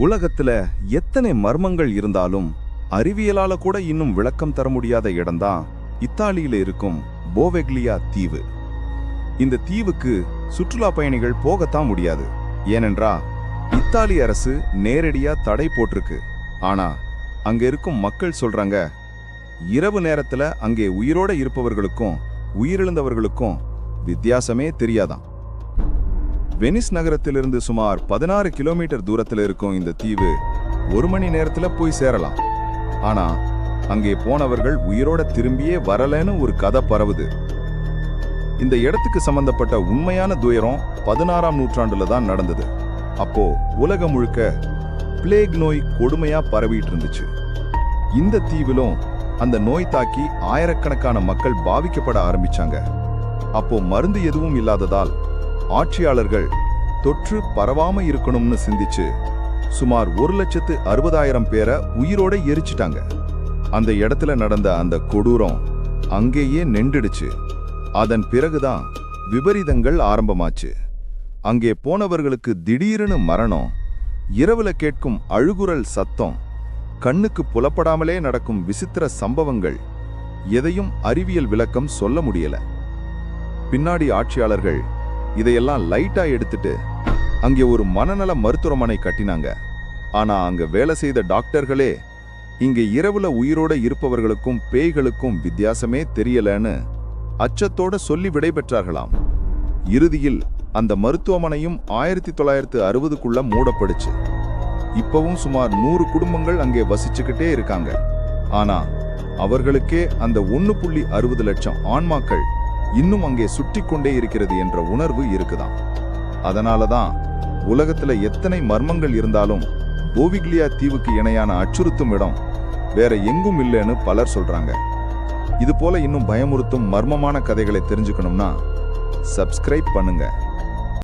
உலகத்துல எத்தனை மர்மங்கள் இருந்தாலும் அறிவியலால கூட இன்னும் விளக்கம் தர முடியாத இடம்தான் இத்தாலியில இருக்கும் போவெக்லியா தீவு. இந்த தீவுக்கு சுற்றுலா பயணிகள் போகத்தான் முடியாது. ஏனென்றா இத்தாலி அரசு நேரடியா தடை போட்டிருக்கு. ஆனா அங்க இருக்கும் மக்கள் சொல்றாங்க இரவு நேரத்துல அங்கே உயிரோட இருப்பவர்களுக்கும் உயிரிழந்தவர்களுக்கும் வித்தியாசமே தெரியாதாம் வெனிஸ் நகரத்திலிருந்து சுமார் பதினாறு கிலோமீட்டர் தூரத்துல இருக்கும் இந்த தீவு ஒரு மணி நேரத்துல போய் சேரலாம். ஆனா அங்கே போனவர்கள் உயிரோட திரும்பியே வரலன்னு ஒரு கதை பரவுது. இந்த இடத்துக்கு சம்பந்தப்பட்ட உண்மையான துயரம் பதினாறாம் நூற்றாண்டுல தான் நடந்தது. அப்போ உலகம் முழுக்க பிளேக் நோய் கொடுமையா பரவிட்டு இருந்துச்சு. இந்த தீவிலும் அந்த நோய் தாக்கி ஆயிரக்கணக்கான மக்கள் பாதிக்கப்பட ஆரம்பிச்சாங்க. அப்போ மருந்து எதுவும் இல்லாததால் ஆட்சியாளர்கள் தொற்று பரவாம இருக்கணும்னு சிந்திச்சு சுமார் ஒரு லட்சத்து அறுபதாயிரம் பேரை உயிரோட எரிச்சிட்டாங்க. அந்த இடத்துல நடந்த அந்த கொடூரம் அங்கேயே நின்றுடுச்சு. அதன் பிறகுதான் விபரீதங்கள் ஆரம்பமாச்சு. அங்கே போனவர்களுக்கு திடீர்னு மரணம் இரவுல கேட்கும் அழுகுரல் சத்தம் கண்ணுக்கு புலப்படாமலே நடக்கும் விசித்திர சம்பவங்கள் எதையும் அறிவியல் விளக்கம் சொல்ல முடியல. பின்னாடி ஆட்சியாளர்கள் இதையெல்லாம் லைட்டா எடுத்துட்டு அங்கே ஒரு மனநல மருத்துவமனை கட்டினாங்க. ஆனா அங்க வேலை செய்த டாக்டர்களே இங்க இரவுல உயிரோட இருப்பவர்களுக்கும் பேய்களுக்கும் வித்தியாசமே தெரியலன்னு அச்சத்தோட சொல்லி விடைபெற்றார்களாம் இறுதியில் அந்த மருத்துவமனையும் ஆயிரத்தி தொள்ளாயிரத்து அறுபதுக்குள்ள மூடப்படுச்சு இப்பவும் சுமார் நூறு குடும்பங்கள் அங்கே வசிச்சுக்கிட்டே இருக்காங்க. ஆனா அவர்களுக்கே அந்த ஒன்னு புள்ளி அறுபது லட்சம் ஆன்மாக்கள் இன்னும் அங்கே சுட்டி கொண்டே இருக்கிறது என்ற உணர்வு இருக்குதான் அதனால தான் உலகத்துல எத்தனை மர்மங்கள் இருந்தாலும் போவிக்லியா தீவுக்கு இணையான அச்சுறுத்தும் இடம் வேற எங்கும் இல்லைன்னு பலர் சொல்றாங்க. இது போல இன்னும் பயமுறுத்தும் மர்மமான கதைகளை தெரிஞ்சுக்கணும்னா சப்ஸ்கிரைப் பண்ணுங்க.